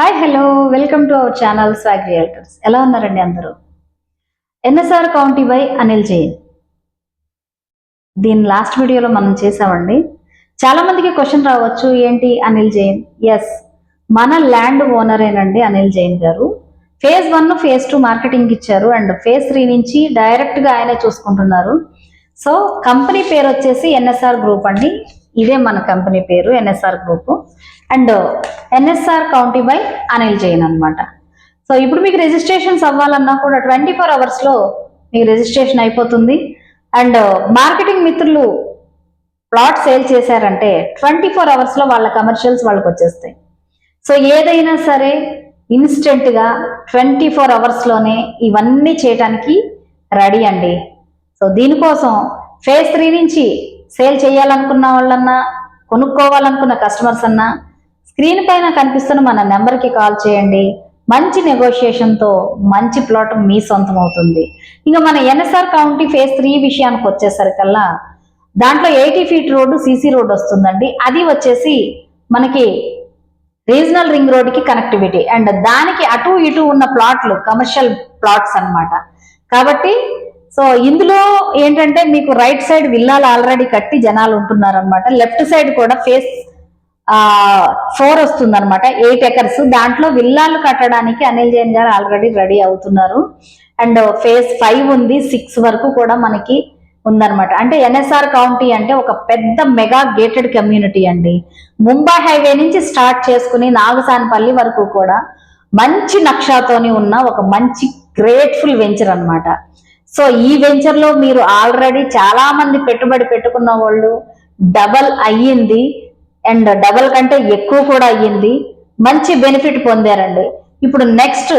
Hi hello welcome to our channel Swag Realtors ఎలా ఉన్నారండి అందరూ? NSR County by Anil Jain దీని last వీడియోలో మనం చేసామండి చాలా మందికి క్వశ్చన్ రావచ్చు ఏంటి అనిల్ జైన్ ఎస్ మన ల్యాండ్ ఓనరేనండి అనిల్ జైన్ గారు. Phase one phase two marketing ఇచ్చారు. అండ్ ఫేజ్ త్రీ నుంచి డైరెక్ట్గా ఆయనే చూసుకుంటున్నారు. సో కంపెనీ పేరు వచ్చేసి ఎన్ఎస్ఆర్ గ్రూప్ అండి. ఇదే మన కంపెనీ పేరు NSR group. And NSR County by Anil Jain అనమాట సో ఇప్పుడు మీకు రిజిస్ట్రేషన్స్ అవ్వాలన్నా కూడా ట్వంటీ ఫోర్ అవర్స్లో మీకు రిజిస్ట్రేషన్ అయిపోతుంది. అండ్ మార్కెటింగ్ మిత్రులు ప్లాట్ సేల్ చేశారంటే ట్వంటీ ఫోర్ అవర్స్లో వాళ్ళ కమర్షియల్స్ వాళ్ళకి వచ్చేస్తాయి. సో ఏదైనా సరే ఇన్స్టెంట్గా ట్వంటీ ఫోర్ అవర్స్లోనే ఇవన్నీ చేయటానికి రెడీ అండి. సో దీనికోసం ఫేజ్ త్రీ నుంచి సేల్ చేయాలనుకున్న వాళ్ళన్నా కొనుక్కోవాలనుకున్న కస్టమర్స్ అన్నా స్క్రీన్ పైన కనిపిస్తున్న మన నెంబర్కి కాల్ చేయండి. మంచి నెగోషియేషన్తో మంచి ప్లాట్ మీ సొంతం అవుతుంది. ఇంకా మన ఎన్ఎస్ఆర్ కౌంటీ ఫేజ్ త్రీ విషయానికి వచ్చేసరికల్లా దాంట్లో eighty feet road CC road వస్తుందండి. అది వచ్చేసి మనకి రీజనల్ రింగ్ రోడ్కి కనెక్టివిటీ అండ్ దానికి అటు ఇటు ఉన్న ప్లాట్లు కమర్షియల్ ప్లాట్స్ అన్నమాట. కాబట్టి సో ఇందులో ఏంటంటే మీకు రైట్ సైడ్ విల్లాలు ఆల్రెడీ కట్టి జనాలు ఉంటున్నారు అనమాట లెఫ్ట్ సైడ్ కూడా ఫేస్ ఫోర్ వస్తుంది అనమాట ఎయిట్ ఎకర్స్. దాంట్లో విల్లాలు కట్టడానికి అనిల్ జైన్ గారు ఆల్రెడీ రెడీ అవుతున్నారు. అండ్ ఫేజ్ ఫైవ్ ఉంది సిక్స్ వరకు కూడా మనకి ఉందన్నమాట. అంటే ఎన్ఎస్ఆర్ కౌంటీ అంటే ఒక పెద్ద మెగా గేటెడ్ కమ్యూనిటీ అండి. ముంబై హైవే నుంచి స్టార్ట్ చేసుకుని నాగసానపల్లి వరకు కూడా మంచి నక్షాతోని ఉన్న ఒక మంచి గ్రేట్ఫుల్ వెంచర్ అన్నమాట సో ఈ వెంచర్లో మీరు ఆల్రెడీ చాలా మంది పెట్టుబడి పెట్టుకున్న వాళ్ళు డబల్ అయ్యింది అండ్ డబల్ కంటే ఎక్కువ కూడా అయ్యింది. మంచి బెనిఫిట్ పొందారండి. ఇప్పుడు నెక్స్ట్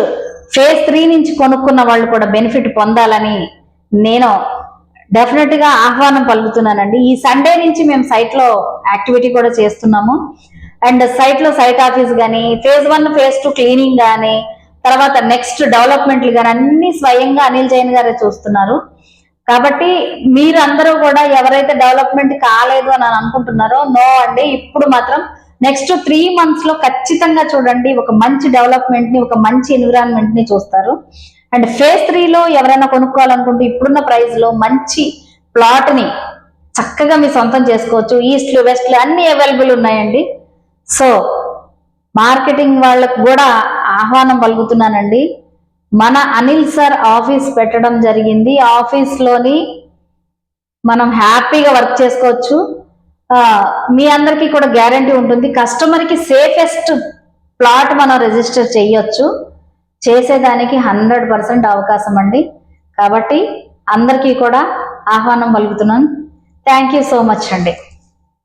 ఫేజ్ త్రీ నుంచి కొనుక్కున్న వాళ్ళు కూడా బెనిఫిట్ పొందాలని నేను డెఫినెట్గా ఆహ్వానం పలుకుతున్నానండి. ఈ సండే నుంచి మేము సైట్లో యాక్టివిటీ కూడా చేస్తున్నాము. అండ్ సైట్లో సైట్ ఆఫీస్ కానీ phase one phase two cleaning కానీ తర్వాత నెక్స్ట్ డెవలప్మెంట్లు కానీ అన్ని స్వయంగా అనిల్ జైన్ గారే చూస్తున్నారు. కాబట్టి మీరు అందరూ కూడా ఎవరైతే డెవలప్మెంట్ కాలేదు అని అనుకుంటున్నారో నో అండి. ఇప్పుడు మాత్రం నెక్స్ట్ త్రీ మంత్స్లో ఖచ్చితంగా చూడండి ఒక మంచి డెవలప్మెంట్ని ఒక మంచి ఎన్విరాన్మెంట్ని చూస్తారు. అండ్ ఫేజ్ త్రీలో ఎవరైనా కొనుక్కోవాలనుకుంటే ఇప్పుడున్న ప్రైస్లో మంచి ప్లాట్ని చక్కగా మీ సొంతం చేసుకోవచ్చు. ఈస్ట్లు వెస్ట్లు అన్ని అవైలబుల్ ఉన్నాయండి. సో మార్కెటింగ్ వాళ్ళకు కూడా ఆహ్వానం పలుకుతున్నానండి. మన అనిల్ సార్ ఆఫీస్ పెట్టడం జరిగింది. ఆఫీస్లోని మనం హ్యాపీగా వర్క్ చేసుకోవచ్చు. మీ అందరికీ కూడా గ్యారంటీ ఉంటుంది. కస్టమర్కి సేఫెస్ట్ ప్లాట్ మనం రిజిస్టర్ చేయొచ్చు. చేసేదానికి హండ్రెడ్ పర్సెంట్ అవకాశం అండి. కాబట్టి అందరికీ కూడా ఆహ్వానం పలుకుతున్నాను. థ్యాంక్ యూ సో మచ్ అండి.